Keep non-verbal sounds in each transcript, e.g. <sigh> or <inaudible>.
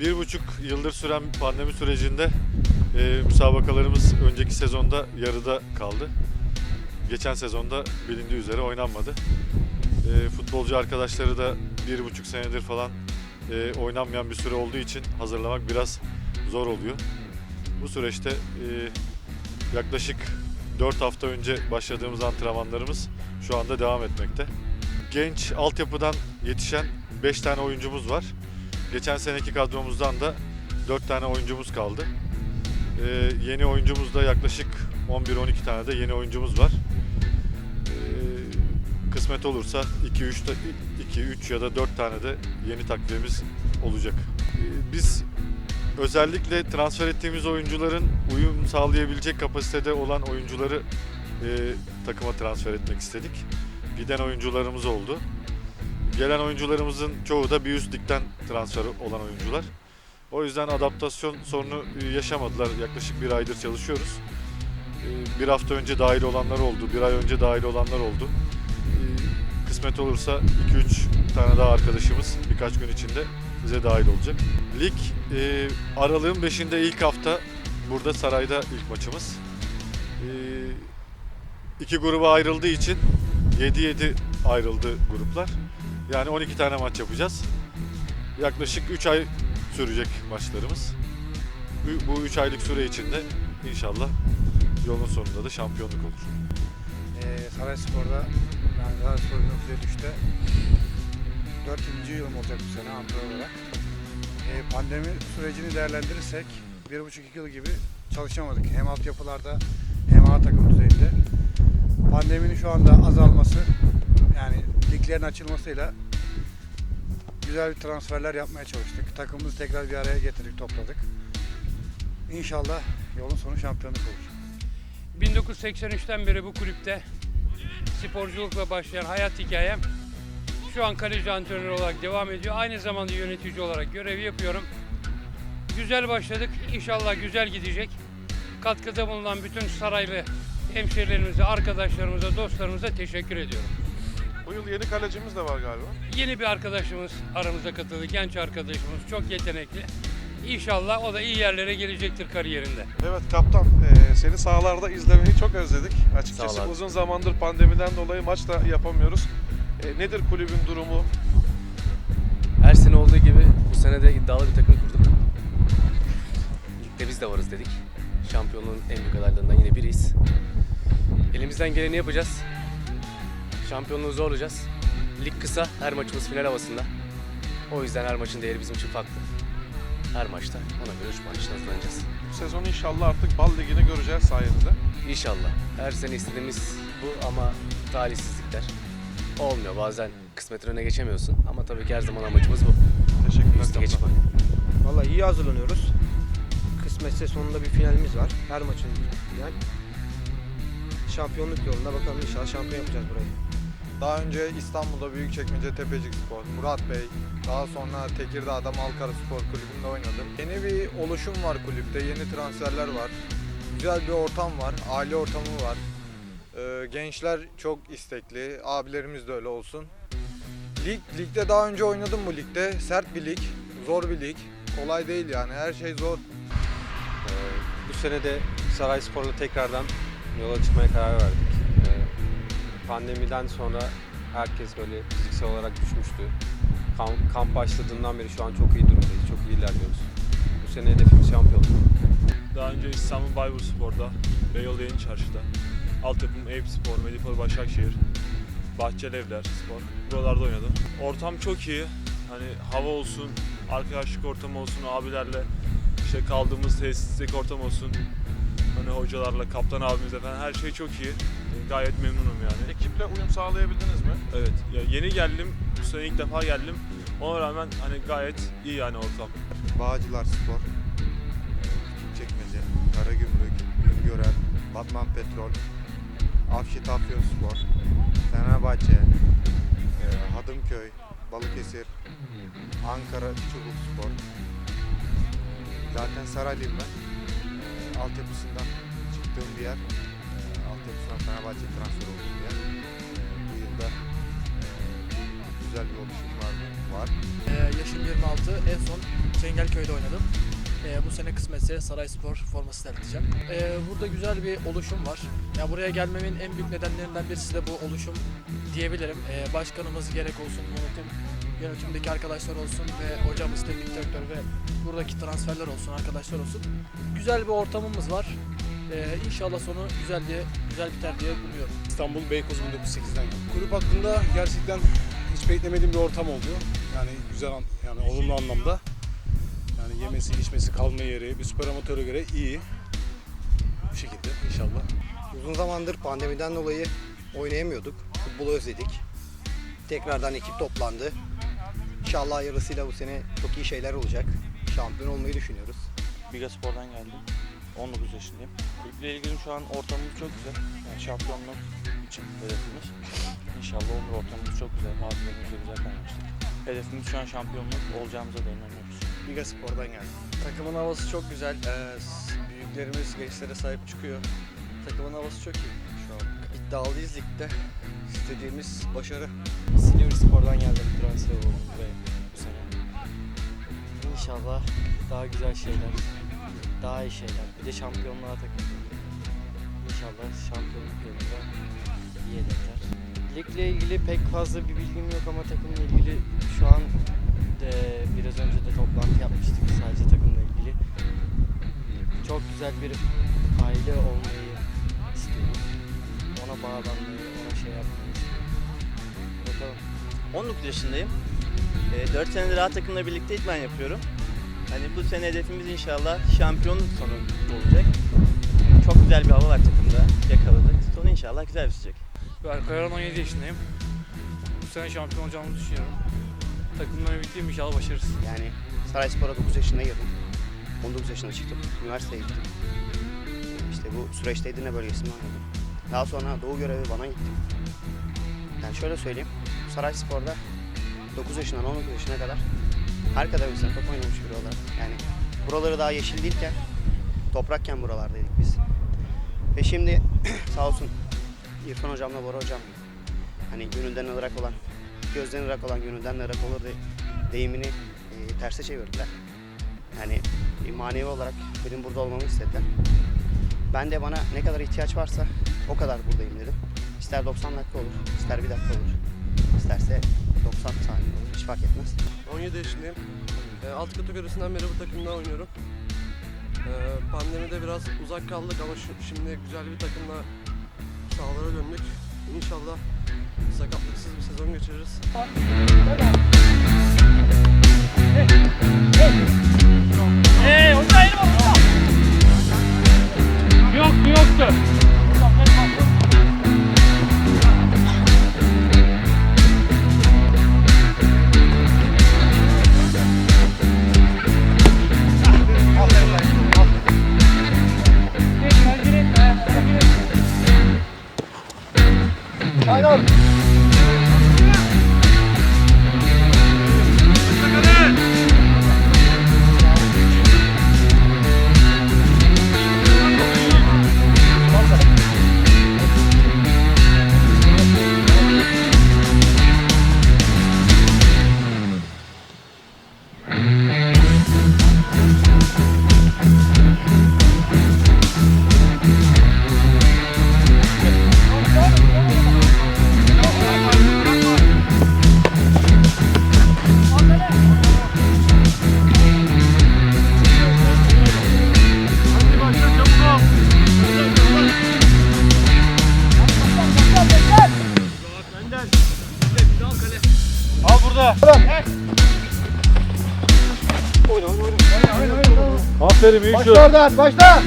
Bir buçuk yıldır süren pandemi sürecinde e, müsabakalarımız önceki sezonda yarıda kaldı. Geçen sezonda bilindiği üzere oynanmadı. E, futbolcu arkadaşları da bir buçuk senedir falan e, oynanmayan bir süre olduğu için hazırlamak biraz zor oluyor. Bu süreçte e, yaklaşık 4 hafta önce başladığımız antrenmanlarımız şu anda devam etmekte. Genç altyapıdan yetişen 5 tane oyuncumuz var. Geçen seneki kadromuzdan da 4 tane oyuncumuz kaldı. Ee, yeni oyuncumuz da yaklaşık 11-12 tane de yeni oyuncumuz var. Ee, kısmet olursa 2-3 2-3 ya da 4 tane de yeni takviyemiz olacak. Ee, biz özellikle transfer ettiğimiz oyuncuların uyum sağlayabilecek kapasitede olan oyuncuları e, takıma transfer etmek istedik. Giden oyuncularımız oldu. Gelen oyuncularımızın çoğu da bir üst ligden transfer olan oyuncular. O yüzden adaptasyon sorunu e, yaşamadılar. Yaklaşık bir aydır çalışıyoruz. E, Bir hafta önce dahil olanlar oldu, bir ay önce dahil olanlar oldu. E, Kısmet olursa 2-3 tane daha arkadaşımız birkaç gün içinde bize dahil olacak. Lig aralığın 5'inde ilk hafta burada sarayda ilk maçımız. İki gruba ayrıldığı için 7-7 ayrıldı gruplar. Yani 12 tane maç yapacağız. Yaklaşık 3 ay sürecek maçlarımız. Bu- Bu 3 aylık süre içinde inşallah yolun sonunda da şampiyonluk olur. Ee, Sarayspor'da yani Sarayspor 1953'te 4. yılım olacak bu sene antrenör olarak. Ee, pandemi sürecini değerlendirirsek 1,5-2 yıl gibi çalışamadık. Hem altyapılarda hem A takım düzeyinde. Pandeminin şu anda azalması yani liglerin açılmasıyla güzel bir transferler yapmaya çalıştık. Takımımızı tekrar bir araya getirdik, topladık. İnşallah yolun sonu şampiyonluk olur. 1983'ten beri bu kulüpte sporculukla başlayan hayat hikayem şu an kaleci antrenör olarak devam ediyor. Aynı zamanda yönetici olarak görev yapıyorum. Güzel başladık. İnşallah güzel gidecek. Katkıda bulunan bütün saraylı hemşehrilerimize, arkadaşlarımıza, dostlarımıza teşekkür ediyorum. Bu yıl yeni kalecimiz de var galiba. Yeni bir arkadaşımız aramıza katıldı. Genç arkadaşımız. Çok yetenekli. İnşallah o da iyi yerlere gelecektir kariyerinde. Evet kaptan, eee, seni sahalarda izlemeyi çok özledik. Açıkçası Sağ ol abi. uzun zamandır pandemiden dolayı maç da yapamıyoruz. E, nedir kulübün durumu? Her sene olduğu gibi bu sene de iddialı bir takım kurduk. Ligde biz de varız dedik. Şampiyonluğun en büyük adaylarından yine biriyiz. Elimizden geleni yapacağız. Şampiyonluğu zorlayacağız. Lig kısa, her maçımız final havasında. O yüzden her maçın değeri bizim için farklı. Her maçta ona göre 3 maç için hazırlanacağız. Bu sezon inşallah artık Bal Ligi'ni göreceğiz sayenizde. İnşallah. Her sene istediğimiz bu ama talihsizlikler olmuyor. Bazen kısmetin önüne geçemiyorsun ama tabii ki her zaman amacımız bu. Teşekkürler Üst lige kaptan. çıkmak. Vallahi iyi hazırlanıyoruz. Kısmetse sonunda bir finalimiz var. Her maçın final. Şampiyonluk yolunda bakalım inşallah şampiyon yapacağız burayı. Daha önce İstanbul'da Büyükçekmece Tepecik Spor, Murat Bey, daha sonra Tekirdağ'da Malkara Spor Kulübü'nde oynadım. Yeni bir oluşum var kulüpte, yeni transferler var. Güzel bir ortam var, aile ortamı var. Ee, gençler çok istekli, abilerimiz de öyle olsun. Lig, ligde daha önce oynadım bu ligde. Sert bir lig, zor bir lig. Kolay değil yani, her şey zor. Ee, Bu sene de Sarayspor'la tekrardan yola çıkmaya karar verdik. Pandemiden sonra herkes böyle fiziksel olarak düşmüştü. Kamp, kamp başladığından beri şu an çok iyi durumdayız, çok iyi ilerliyoruz. Bu sene hedefimiz şampiyonluk. Daha önce İstanbul Bayburspor'da, Beyoğlu Yeni Çarşı'da, altyapım Eyüp Spor, Medipol Başakşehir, Bahçelievler Spor. Buralarda oynadım. Ortam çok iyi. Hani hava olsun, arkadaşlık ortamı olsun, abilerle işte kaldığımız tesisteki ortam olsun. Hani hocalarla, kaptan abimizle falan her şey çok iyi. Gayet memnunum yani. Ekiple uyum sağlayabildiniz mi? Evet, ya yeni geldim. Bu sene ilk defa geldim. Ona rağmen hani gayet iyi yani ortam. Bağcılar Spor, Küçükçekmece, Karagümrük, Güngören, Batman Petrol, Afşit Afyonspor, Fenerbahçe, e, Hadımköy, Balıkesir, Ankara Çubuk Spor. Zaten Saraylıyım ben. E, altyapısından çıktığım bir yer. Altyapısından Fenerbahçe transfer olduğum bir yer. E, bu yılda e, güzel bir oluşum var. var. Ee, yaşım 26. En son Çengelköy'de oynadım. Ee, bu sene kısmetse Sarayspor forması terleteceğim. Ee, burada güzel bir oluşum var. Ya buraya gelmemin en büyük nedenlerinden birisi de bu oluşum diyebilirim. Ee, başkanımız gerek olsun, yönetim, yönetimdeki arkadaşlar olsun ve hocamız, teknik direktör ve buradaki transferler olsun, arkadaşlar olsun. Güzel bir ortamımız var. Ee, inşallah sonu güzel diye güzel biter diye umuyorum. İstanbul Beykoz 1908'den geldim. Kulüp hakkında gerçekten hiç beklemediğim bir ortam oldu. Yani güzel an, yani olumlu anlamda. Yani yemesi, içmesi, kalma yeri bir süper amatöre göre iyi. Bu şekilde inşallah. Uzun zamandır pandemiden dolayı oynayamıyorduk. Futbolu özledik. Tekrardan ekip toplandı. İnşallah hayırlısıyla bu sene çok iyi şeyler olacak. Şampiyon olmayı düşünüyoruz. Bigaspor'dan geldim. 19 yaşındayım. Kulüple ilgili şu an ortamımız çok güzel. Yani şampiyonluk için hedefimiz. İnşallah olur ortamımız çok güzel. Abilerimizle güzel kaynaştık. Hedefimiz şu an şampiyonluk olacağımıza da inanıyoruz. Bigaspor'dan geldim. Takımın havası çok güzel. Ee, büyüklerimiz gençlere sahip çıkıyor. Takımın havası çok iyi şu an. İddialıyız ligde. İstediğimiz başarı. Silivri Spor'dan geldim. Transfer oldum buraya bu sene. İnşallah daha güzel şeyler, daha iyi şeyler. Bir de şampiyonluğa takıldım. İnşallah şampiyonluk yolunda iyi hedefler. Ligle ilgili pek fazla bir bilgim yok ama takımla ilgili şu an e, biraz önce de toplantı yapmıştık sadece takımla ilgili. Çok güzel bir aile olmayı istiyorum. Ona bağlanmayı, ona şey yapmayı istiyorum. Bakalım. 19 yaşındayım. 4 senedir A takımla birlikte idman yapıyorum. Hani bu sene hedefimiz inşallah şampiyonluk sonu olacak. Çok güzel bir hava var takımda. Yakaladık. Sonu inşallah güzel bitecek. Ben Kayaran 17 yaşındayım. Bu sene şampiyon olacağımızı düşünüyorum. Takımdan ümitliyim inşallah başarırız. Yani Sarayspor'a 9 yaşında girdim. 19 yaşında çıktım. Üniversiteye gittim. İşte bu süreçte Edirne bölgesinde oynadım. Daha sonra Doğu görevi bana gitti. Yani şöyle söyleyeyim. Sarayspor'da 9 yaşından 19 yaşına kadar kadar insan top oynamış biri olarak. Yani buraları daha yeşil değilken, toprakken buralardaydık biz. Ve şimdi <clears throat> sağ olsun İrfan hocamla Bora hocam hani gönülden ırak olan, gözden ırak olan gönülden ırak olur de, deyimini e, terse çevirdiler. Yani e, manevi olarak benim burada olmamı istediler. Ben de bana ne kadar ihtiyaç varsa o kadar buradayım dedim. İster 90 dakika olur, ister bir dakika olur. İsterse 90 saniye olur, hiç fark etmez. 17 yaşındayım. Ee, alt kategorisinden beri bu takımda oynuyorum. Ee, pandemide biraz uzak kaldık ama şu, şimdi güzel bir takımla sahalara döndük. İnşallah sakatlıksız bir sezon geçiririz. Aferin iyi Başla oradan, başla!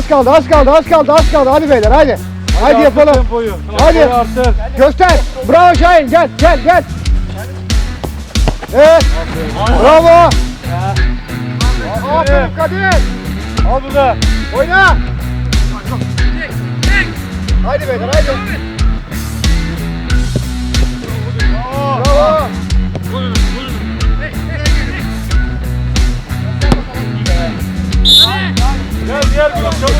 Az kaldı, az kaldı, az kaldı, az kaldı. Hadi beyler, hadi. Hadi yapalım. Tempoyu. Hadi. Artır. Göster. Bravo Şahin, gel, gel, gel. Evet. Bravo. Aferin Kadir. Al bu da. Oyna. Haydi beyler, haydi. Bravo. Buyurun, buyurun. Gel, gel, gel.